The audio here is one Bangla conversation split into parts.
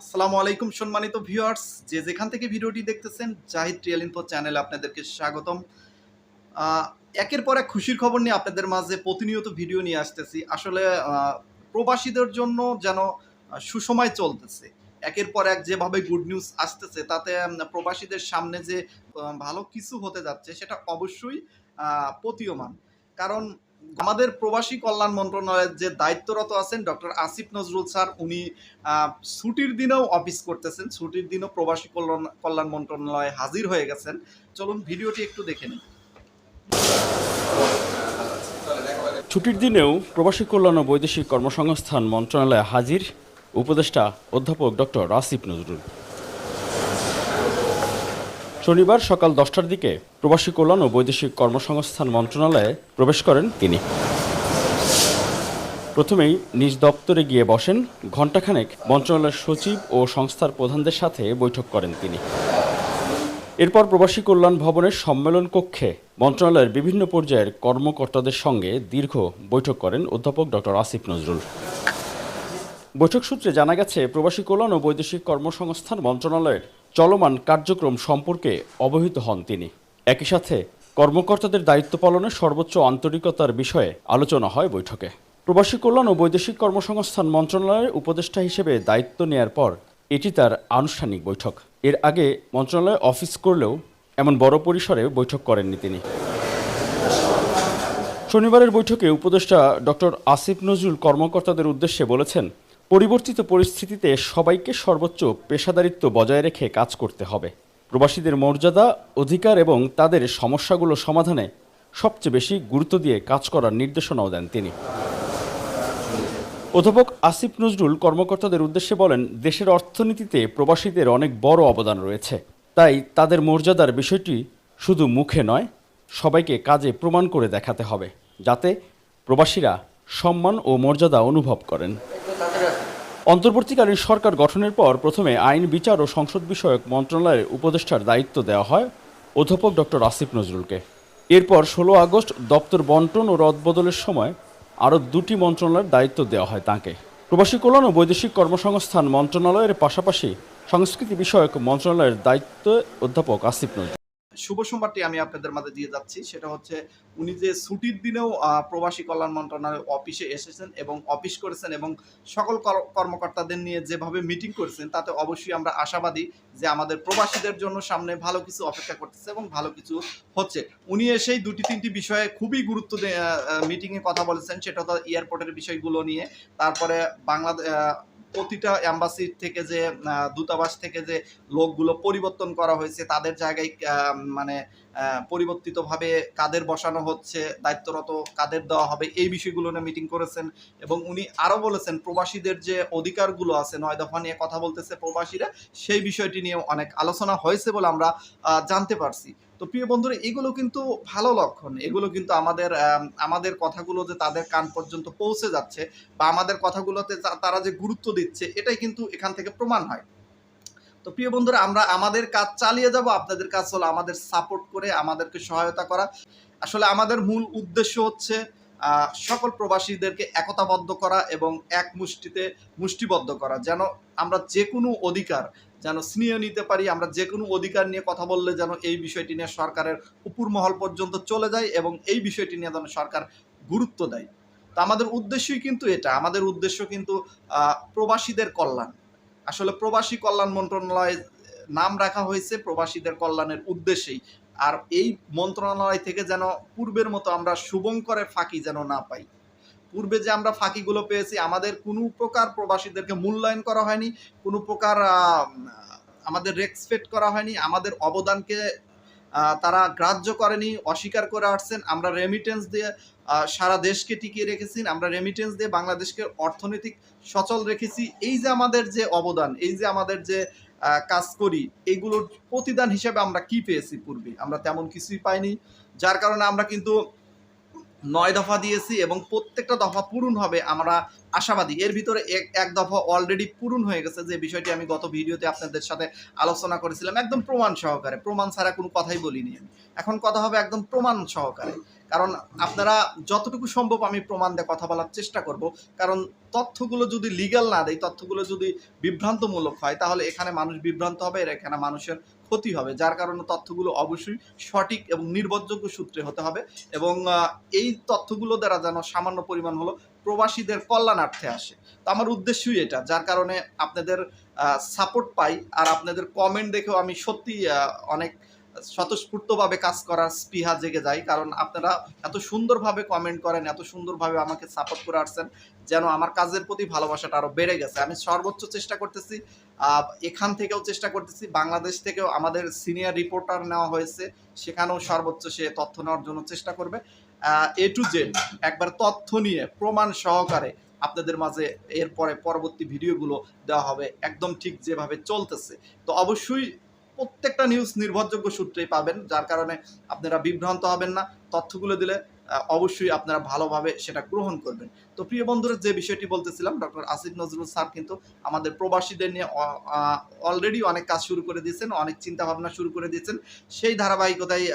আসসালামু আলাইকুম সম্মানিত ভিউয়ার্স। যে যেখান থেকে ভিডিওটি দেখতেছেন, জাহিদ রিয়েল ইনফো চ্যানেলে আপনাদেরকে স্বাগতম। একের পর এক খুশির খবর নিয়ে আপনাদের মাঝে প্রতিনিয়ত ভিডিও নিয়ে আসতেছি। আসলে প্রবাসীদের জন্য যেন সুসময় চলতেছে। একের পর এক যেভাবে গুড নিউজ আসতেছে, তাতে প্রবাসীদের সামনে যে ভালো কিছু হতে যাচ্ছে, সেটা অবশ্যই প্রতীয়মান। কারণ আমাদের প্রবাসী কল্যাণ মন্ত্রণালয়ের যে দায়িত্বরত আছেন ডক্টর আসিফ নজরুল স্যার, উনি ছুটির দিনেও অফিস করতেছেন। ছুটির দিনও প্রবাসী কল্যাণ কল্যাণ মন্ত্রণালয়ে হাজির হয়ে গেছেন। চলুন ভিডিওটি একটু দেখে নিন ছুটির দিনেও প্রবাসী কল্যাণ ও বৈদেশিক কর্মসংস্থান মন্ত্রণালয়ে হাজির উপদেষ্টা অধ্যাপক ডক্টর আসিফ নজরুল। শনিবার সকাল দশটার দিকে প্রবাসী কল্যাণ ও বৈদেশিক কর্মসংস্থান মন্ত্রণালয়ে প্রবেশ করেন তিনি। প্রথমেই নিজ দপ্তরে গিয়ে বসেন। ঘণ্টাখানেক মন্ত্রণালয়ের সচিব ও সংস্থার প্রধানদের সাথে বৈঠক করেন তিনি। এরপর প্রবাসী কল্যাণ ভবনের সম্মেলন কক্ষে মন্ত্রণালয়ের বিভিন্ন পর্যায়ের কর্মকর্তাদের সঙ্গে দীর্ঘ বৈঠক করেন অধ্যাপক ডক্টর আসিফ নজরুল। বৈঠক সূত্রে জানা গেছে, প্রবাসী কল্যাণ ও বৈদেশিক কর্মসংস্থান মন্ত্রণালয়ের চলমান কার্যক্রম সম্পর্কে অবহিত হন তিনি। একই সাথে কর্মকর্তাদের দায়িত্ব পালনে সর্বোচ্চ আন্তরিকতার বিষয়ে আলোচনা হয় বৈঠকে। প্রবাসী কল্যাণ ও বৈদেশিক কর্মসংস্থান মন্ত্রণালয়ের উপদেষ্টা হিসেবে দায়িত্ব নেয়ার পর এটি তার আনুষ্ঠানিক বৈঠক। এর আগে মন্ত্রণালয়ে অফিস করলেও এমন বড় পরিসরে বৈঠক করেননি তিনি। শনিবারের বৈঠকে উপদেষ্টা ডক্টর আসিফ নজরুল কর্মকর্তাদের উদ্দেশ্যে বলেছেন পরিবর্তিত পরিস্থিতিতে সবাইকে সর্বোচ্চ পেশাদারিত্ব বজায় রেখে কাজ করতে হবে। প্রবাসীদের মর্যাদা, অধিকার এবং তাদের সমস্যাগুলো সমাধানে সবচেয়ে বেশি গুরুত্ব দিয়ে কাজ করার নির্দেশনাও দেন তিনি। অধ্যাপক আসিফ নজরুল কর্মকর্তাদের উদ্দেশ্যে বলেন, দেশের অর্থনীতিতে প্রবাসীদের অনেক বড় অবদান রয়েছে। তাই তাদের মর্যাদার বিষয়টি শুধু মুখে নয়, সবাইকে কাজে প্রমাণ করে দেখাতে হবে, যাতে প্রবাসীরা সম্মান ও মর্যাদা অনুভব করেন। অন্তর্বর্তীকালীন সরকার গঠনের পর প্রথমে আইন, বিচার ও সংসদ বিষয়ক মন্ত্রণালয়ের উপদেষ্টার দায়িত্ব দেওয়া হয় অধ্যাপক ডক্টর আসিফ নজরুলকে। এরপর ষোলো আগস্ট দপ্তর বন্টন ও রদবদলের সময় আরও দুটি মন্ত্রণালয়ের দায়িত্ব দেওয়া হয় তাঁকে। প্রবাসী কল্যাণ ও বৈদেশিক কর্মসংস্থান মন্ত্রণালয়ের পাশাপাশি সংস্কৃতি বিষয়ক মন্ত্রণালয়ের দায়িত্ব অধ্যাপক আসিফ নজরুল। শুভ সোমবারটি আমি আপনাদের মাঝে দিয়ে যাচ্ছি। সেটা হচ্ছে উনি যে ছুটির দিনেও প্রবাসী কল্যাণ মন্ত্রণালয় অফিসে এসেছেন এবং অফিস করেছেন এবং সকল কর- কর্মকর্তাদের নিয়ে যেভাবে মিটিং করেছেন, তাতে অবশ্যই আমরা আশাবাদী যে আমাদের প্রবাসীদের জন্য সামনে ভালো কিছু অপেক্ষা করতেছে এবং ভালো কিছু হচ্ছে। উনি এসেই দুটি, তিনটি বিষয়ে খুবই গুরুত্ব মিটিংয়ে কথা বলেছেন। সেটা তো এয়ারপোর্টের বিষয়গুলো নিয়ে। তারপরে বাংলাদেশ প্রতিটা অ্যাম্বাসি থেকে যে দূতাবাস থেকে যে লোকগুলো পরিবর্তন করা হয়েছে, তাদের জায়গায় মানে পরিবর্তিতভাবে কাদের বসানো হচ্ছে, দায়িত্বরত কাদের দেওয়া হবে, এই বিষয়গুলো নিয়ে মিটিং করেছেন। এবং উনি আরও বলেছেন, প্রবাসীদের যে অধিকারগুলো আছে, নয় দফা নিয়ে কথা বলতেছে প্রবাসীরা, সেই বিষয়টি নিয়ে অনেক আলোচনা হয়েছে বলে আমরা জানতে পারছি। তো প্রিয় বন্ধুরা, এগুলো কিন্তু ভালো লক্ষণ। এগুলো কিন্তু আমাদের আমাদের কথাগুলো যে তাদের কান পর্যন্ত পৌঁছে যাচ্ছে বা আমাদের কথাগুলোতে তারা যে গুরুত্ব দিচ্ছে, এটাই কিন্তু এখান থেকে প্রমাণ হয়। তো প্রিয় বন্ধুরা, আমরা আমাদের কাজ চালিয়ে যাব। আপনাদের কাজ হলো আমাদের সাপোর্ট করে আমাদেরকে সহায়তা করা। আসলে আমাদের মূল উদ্দেশ্য হচ্ছে সকল প্রবাসীদেরকে একতাবদ্ধ করা এবং এক মুষ্টিতে মুষ্টিবদ্ধ করা, যেন আমরা যে কোনো অধিকার, যেন স্নেহ নিতে পারি, আমরা যে কোনো অধিকার নিয়ে কথা বললে যেন এই বিষয়টি নিয়ে সরকারের উপর মহল পর্যন্ত চলে যায় এবং এই বিষয়টি নিয়ে যেন সরকার গুরুত্ব দেয়। তো আমাদের উদ্দেশ্যই কিন্তু এটা, আমাদের উদ্দেশ্য কিন্তু প্রবাসীদের কল্যাণ। আসলে প্রবাসী কল্যাণ মন্ত্রণালয় নাম রাখা হয়েছে প্রবাসীদের কল্যাণের উদ্দেশ্যেই। আর এই মন্ত্রণালয় থেকে যেন পূর্বের মতো আমরা শুভঙ্করের ফাঁকি যেন না পাই। পূর্বে যে আমরা ফাঁকিগুলো পেয়েছি, আমাদের কোনো প্রকার প্রবাসীদেরকে মূল্যায়ন করা হয়নি, কোনো প্রকার আমাদের রেসপেক্ট করা হয়নি, আমাদের অবদানকে তারা গ্রাহ্য করেনি, অস্বীকার করে আসছেন, আমরা রেমিটেন্স দিয়ে সারা দেশকে টিকিয়ে রেখেছি, আমরা রেমিটেন্স দিয়ে বাংলাদেশকে অর্থনৈতিক সচল রেখেছি। এই যে আমাদের যে অবদান, এই যে আমাদের যে কাজ করি, এগুলোর প্রতিদান হিসেবে আমরা কি পেয়েছি পূর্বে? আমরা তেমন কিছুই পাইনি, যার কারণে আমরা কিন্তু নয় দফা দিয়েছি এবং প্রত্যেকটা দফা পূরণ হবে আমরা আশাবাদী। এর ভিতরে এক এক দফা অলরেডি পূরণ হয়ে গেছে, যে বিষয়টি আমি গত ভিডিওতে আপনাদের সাথে আলোচনা করেছিলাম, একদম প্রমাণ সহকারে। প্রমাণ ছাড়া কোনো কথাই বলিনি আমি। এখন কথা হবে একদম প্রমাণ সহকারে। কারণ আপনারা যতটুকু সম্ভব আমি প্রমাণ দিয়ে কথা বলার চেষ্টা করব। কারণ তথ্যগুলো যদি লিগ্যাল না দেয়, তথ্যগুলো যদি বিভ্রান্তমূলক হয়, তাহলে এখানে মানুষ বিভ্রান্ত হবে আর এখানে মানুষের ক্ষতি হবে। যার কারণে তথ্যগুলো অবশ্যই সঠিক এবং নির্ভরযোগ্য সূত্রে হতে হবে এবং এই তথ্যগুলো দ্বারা যেন সামান্য পরিমাণ হলো প্রবাসীদের কল্যাণার্থে আসে। তো আমার উদ্দেশ্যই এটা, যার কারণে আপনাদের সাপোর্ট পাই, আর আপনাদের কমেন্ট দেখেও আমি সত্যি অনেক স্বতঃস্ফূর্তভাবে কাজ করার স্পৃহা জেগে যায়। কারণ আপনারা এত সুন্দরভাবে কমেন্ট করেন, এত সুন্দরভাবে আমাকে সাপোর্ট করে আসছেন, যেন আমার কাজের প্রতি ভালোবাসাটা আরও বেড়ে গেছে। আমি সর্বোচ্চ চেষ্টা করতেছি এখান থেকেও চেষ্টা করতেছি, বাংলাদেশ থেকেও আমাদের সিনিয়র রিপোর্টার নেওয়া হয়েছে, সেখানেও সর্বোচ্চ সে তথ্য নেওয়ার জন্য চেষ্টা করবে। এ টু জেড একবার তথ্য নিয়ে প্রমাণ সহকারে আপনাদের মাঝে এরপরে পরবর্তী ভিডিওগুলো দেওয়া হবে, একদম ঠিক যেভাবে চলতেছে। তো অবশ্যই প্রত্যেকটা নিউজ নির্ভরযোগ্য সূত্রেই পাবেন, যার কারণে আপনারা বিভ্রান্ত হবেন না। তথ্যগুলো দিলে অবশ্যই আপনারা ভালোভাবে সেটা গ্রহণ করবেন। তো প্রিয় বন্ধুরা, যে বিষয়টি বলতেছিলাম, ডক্টর আসিফ নজরুল স্যার কিন্তু আমাদের প্রবাসীদের নিয়ে অলরেডি অনেক কাজ শুরু করে দিয়েছেন, অনেক চিন্তা ভাবনা শুরু করে দিয়েছেন। সেই ধারাবাহিকতায়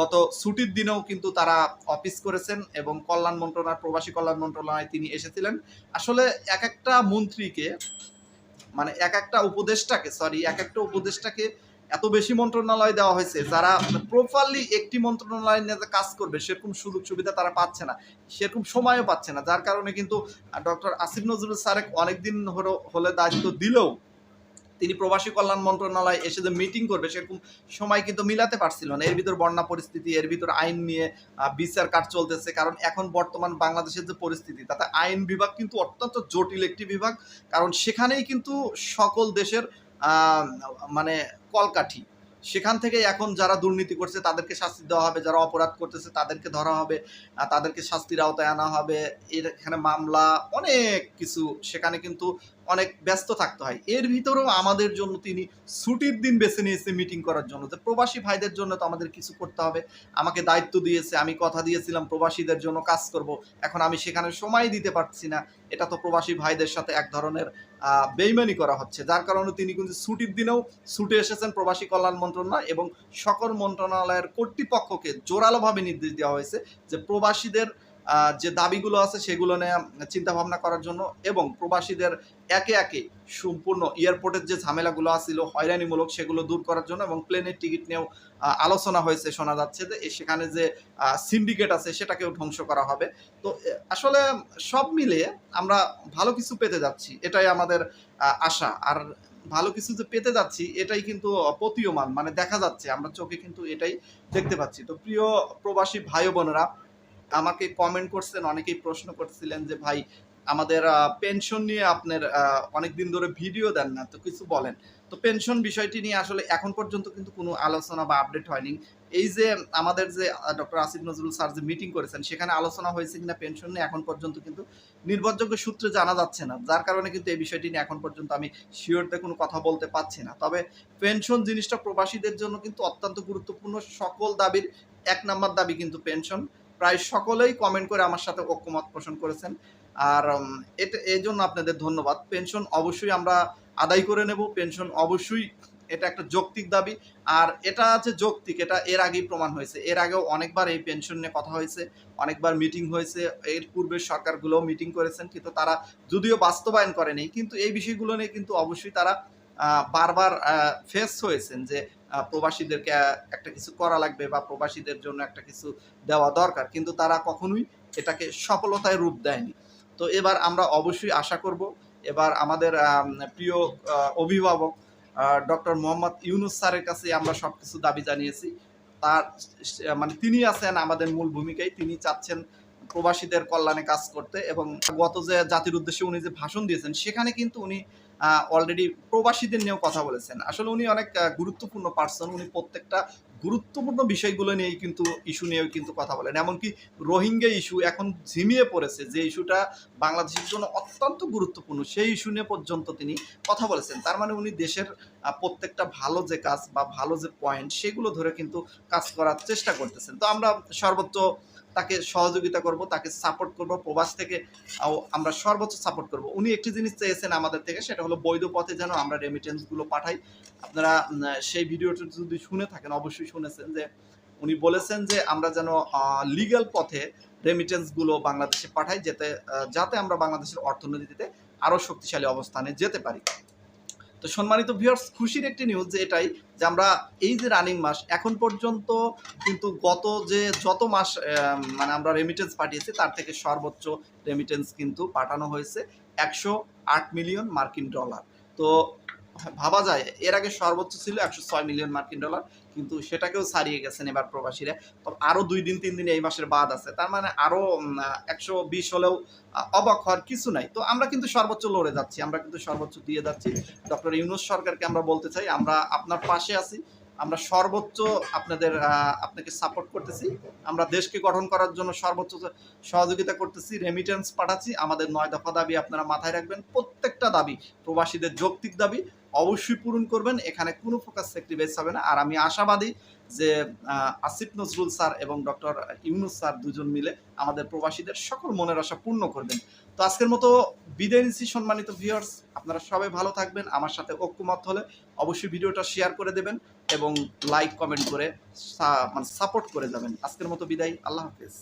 গত ছুটির দিনেও কিন্তু তারা অফিস করেছেন এবং কল্যাণ মন্ত্রণালয়, প্রবাসী কল্যাণ মন্ত্রণালয়ে তিনি এসেছিলেন। আসলে এক একটা মন্ত্রীকে মানে এক একটা উপদেশটাকে সরি এক একটা উপদেশটাকে এত বেশি মন্ত্রণালয় দেওয়া হয়েছে, যারা প্রপারলি একটি মন্ত্রণালয় নিয়ে কাজ করবে, সেরকম সুযোগ সুবিধা তারা পাচ্ছে না। সেরকম সময়ও পাচ্ছে না, যার কারণে কিন্তু ডক্টর আসিফ নজরুল স্যার অনেকদিন হলো, হলে দায়িত্ব দিলেও তিনি প্রবাসী কল্যাণ মন্ত্রণালয় এসে যে মিটিং করবে, সেরকম সময় কিন্তু মিলাতে পারছিল না। এর ভিতর বন্যা পরিস্থিতি, এর ভিতর আইন নিয়ে বিচার কাজ চলতেছে। কারণ এখন বর্তমান বাংলাদেশের যে পরিস্থিতি, তাতে আইন বিভাগ কিন্তু অত্যন্ত জটিল একটি বিভাগ। কারণ সেখানেই কিন্তু সকল দেশের মানে কলকাঠি। সেখান থেকে এখন যারা দুর্নীতি করছে, তাদেরকে শাস্তি দেওয়া হবে। যারা অপরাধ করতেছে, তাদেরকে ধরা হবে। তাদেরকে শাস্তির আওতায় আনা হবে। এখানে মামলা, অনেক কিছু। সেখানে কিন্তু অনেক ব্যস্ত থাকতে হয়। এর ভিতরেও আমাদের জন্য তিনি ছুটির দিন বেছে নিয়েছে মিটিং করার জন্য। যে প্রবাসী ভাইদের জন্য তো আমাদের কিছু করতে হবে। আমাকে দায়িত্ব দিয়েছে, আমি কথা দিয়েছিলাম, প্রবাসীদের জন্য কাজ করব। এখন আমি সেখানে সময় দিতে পারছি না। এটা তো প্রবাসী ভাইদের সাথে এক ধরনের বেইমানি করা হচ্ছে। যার কারণে তিনি কিন্তু ছুটির দিনেও ছুটে এসেছেন প্রবাসী কল্যাণ মন্ত্রণালয় এবং সকল মন্ত্রণালয়ের কর্তৃপক্ষকে জোরালোভাবে নির্দেশ দেওয়া হয়েছে যে প্রবাসীদের যে দাবিগুলো আছে সেগুলো নিয়ে চিন্তা ভাবনা করার জন্য এবং প্রবাসীদের একে একে সম্পূর্ণ এয়ারপোর্টের যে ঝামেলাগুলো আছিল, হয়রানিমূলক সেগুলো দূর করার জন্য এবং প্লেনের টিকিট নিয়েও আলোচনা হয়েছে, শোনা যাচ্ছে যে সেখানে যে সিন্ডিকেট আছে সেটাকেও ধ্বংস করা হবে। তো আসলে সব মিলিয়ে আমরা ভালো কিছু পেতে যাচ্ছি, এটাই আমাদের আশা। আর ভালো কিছু যে পেতে যাচ্ছি, এটাই কিন্তু প্রতীয়মান মানে দেখা যাচ্ছে, আমরা চোখে কিন্তু এটাই দেখতে পাচ্ছি। তো প্রিয় প্রবাসী ভাই বোনেরা আমাকে কমেন্ট করছেন, অনেকেই প্রশ্ন করছিলেন যে, ভাই, আমাদের পেনশন নিয়ে আপনার অনেক দিন ধরে ভিডিও দেন না, তো কিছু বলেন। তো পেনশন বিষয়টি নিয়ে আসলে এখন পর্যন্ত কিন্তু কোনো আলোচনা বা আপডেট হয়নি। এই যে, আমাদের যে ডক্টর আসিফ নজরুল স্যার যে মিটিং করেছেন, সেখানে আলোচনা হয়েছে কিনা পেনশন নিয়ে এখন পর্যন্ত কিন্তু নির্ভরযোগ্য সূত্রে জানা যাচ্ছে না। যার কারণে কিন্তু এই বিষয়টি নিয়ে এখন পর্যন্ত আমি শিওরতে কোনো কথা বলতে পারছি না। তবে পেনশন জিনিসটা প্রবাসীদের জন্য কিন্তু অত্যন্ত গুরুত্বপূর্ণ। সকল দাবির এক নাম্বার দাবি কিন্তু পেনশন প্রায় সকলেই কমেন্ট করে আমার সাথে ঐক্যমত পোষণ করেছেন। আর এটা এই জন্য আপনাদের ধন্যবাদ। পেনশন অবশ্যই আমরা আদায় করে নেব। পেনশন অবশ্যই এটা একটা যৌক্তিক দাবি। আর এটা যে যৌক্তিক, এটা এর আগেই প্রমাণ হয়েছে। এর আগেও অনেকবার এই পেনশন নিয়ে কথা হয়েছে, অনেকবার মিটিং হয়েছে। এর পূর্বে সরকারগুলোও মিটিং করেছেন, কিন্তু তারা যদিও বাস্তবায়ন করেনি, কিন্তু এই বিষয়গুলো নিয়ে কিন্তু অবশ্যই তারা বারবার ফেস হয়েছেন যে প্রবাসীদেরকে একটা কিছু করা লাগবে বা প্রবাসীদের জন্য একটা কিছু দেওয়া দরকার। কিন্তু তারা কখনোই এটাকে সফলতায় রূপ দেয়নি। তো এবার আমরা অবশ্যই আশা করব, এবার আমাদের প্রিয় অভিভাবক ডক্টর মোহাম্মদ ইউনুস স্যারের কাছে আমরা সব কিছু দাবি জানিয়েছি। তার মানে তিনি আছেন আমাদের মূল ভূমিকায়। তিনি চাচ্ছেন প্রবাসীদের কল্যাণে কাজ করতে এবং গত যে জাতির উদ্দেশ্যে উনি যে ভাষণ দিয়েছেন, সেখানে কিন্তু উনি অলরেডি প্রবাসীদের নিয়েও কথা বলেছেন। আসলে উনি অনেক গুরুত্বপূর্ণ পার্সন উনি প্রত্যেকটা গুরুত্বপূর্ণ বিষয়গুলো নিয়েই কিন্তু ইস্যু নিয়েও কিন্তু কথা বলেন। এমনকি রোহিঙ্গা ইস্যু এখন ঝিমিয়ে পড়েছে, যে ইস্যুটা বাংলাদেশের জন্য অত্যন্ত গুরুত্বপূর্ণ, সেই ইস্যু নিয়ে পর্যন্ত তিনি কথা বলেছেন। তার মানে উনি দেশের প্রত্যেকটা ভালো যে কাজ বা ভালো যে পয়েন্ট সেগুলো ধরে কিন্তু কাজ করার চেষ্টা করতেছেন। তো আমরা সর্বোচ্চ তাকে সহযোগিতা করব, তাকে সাপোর্ট করব, প্রবাস থেকে আমরা সর্বোচ্চ সাপোর্ট করব। উনি একটি জিনিস চেয়েছেন আমাদের থেকে, সেটা হলো বৈধ পথে যেন আমরা রেমিটেন্সগুলো পাঠাই। আপনারা সেই ভিডিওটা যদি শুনে থাকেন, অবশ্যই শুনেছেন যে উনি বলেছেন যে আমরা যেন লিগ্যাল পথে রেমিটেন্সগুলো বাংলাদেশে পাঠাই, যেতে যাতে আমরা বাংলাদেশের অর্থনীতিতে আরও শক্তিশালী অবস্থানে যেতে পারি। তো সম্মানিত ভিউয়ার্স খুশির একটি নিউজ যে এটাই যে আমরা এই যে রানিং মাস, এখন পর্যন্ত কিন্তু গত যে যত মাস মানে আমরা রেমিটেন্স পাঠিয়েছি, তার থেকে সর্বোচ্চ রেমিটেন্স কিন্তু পাঠানো হয়েছে একশো আট মিলিয়ন মার্কিন ডলার তো ভাবা যায়। এর আগে সর্বোচ্চ ছিল একশো ছয় মিলিয়ন মার্কিন ডলার, কিন্তু সেটাকেও ছাড়িয়ে গেছেন এবার প্রবাসীরা। তো আরও দুই দিন, তিন দিন এই মাসের বাদ আছে। তার মানে আরও একশো বিশ হলেও অবাক হওয়ার কিছু নাই। তো আমরা কিন্তু সর্বোচ্চ লড়ে যাচ্ছি, আমরা কিন্তু সর্বোচ্চ দিয়ে যাচ্ছি। ডক্টর ইউনুস সরকারকে আমরা বলতে চাই, আমরা আপনার পাশে আছি, আমরা সর্বোচ্চ আপনাদের আপনাকে সাপোর্ট করতেছি। আমরা দেশকে গঠন করার জন্য সর্বোচ্চ সহযোগিতা করতেছি রেমিটেন্স পাঠাচ্ছি। আমাদের নয় দফা দাবি আপনারা মাথায় রাখবেন। প্রত্যেকটা দাবি প্রবাসীদের যৌক্তিক দাবি। অবশ্যই পূরণ করবেন। এখানে কোনো ফোকাস স্যাক্রিফাইস হবে না। আর আমি আশাবাদী যে আসিফ নজরুল স্যার এবং ডক্টর ইউনুস স্যার দুজন মিলে আমাদের প্রবাসীদের সকল মনের আশা পূর্ণ করবেন। তো আজকের মতো বিদায় নিচ্ছি সম্মানিত ভিউয়ার্স আপনারা সবাই ভালো থাকবেন। আমার সাথে ঐক্যমত হলে অবশ্যই ভিডিওটা শেয়ার করে দেবেন এবং লাইক কমেন্ট করে মানে সাপোর্ট করে যাবেন। আজকের মতো বিদায়। আল্লাহ হাফেজ।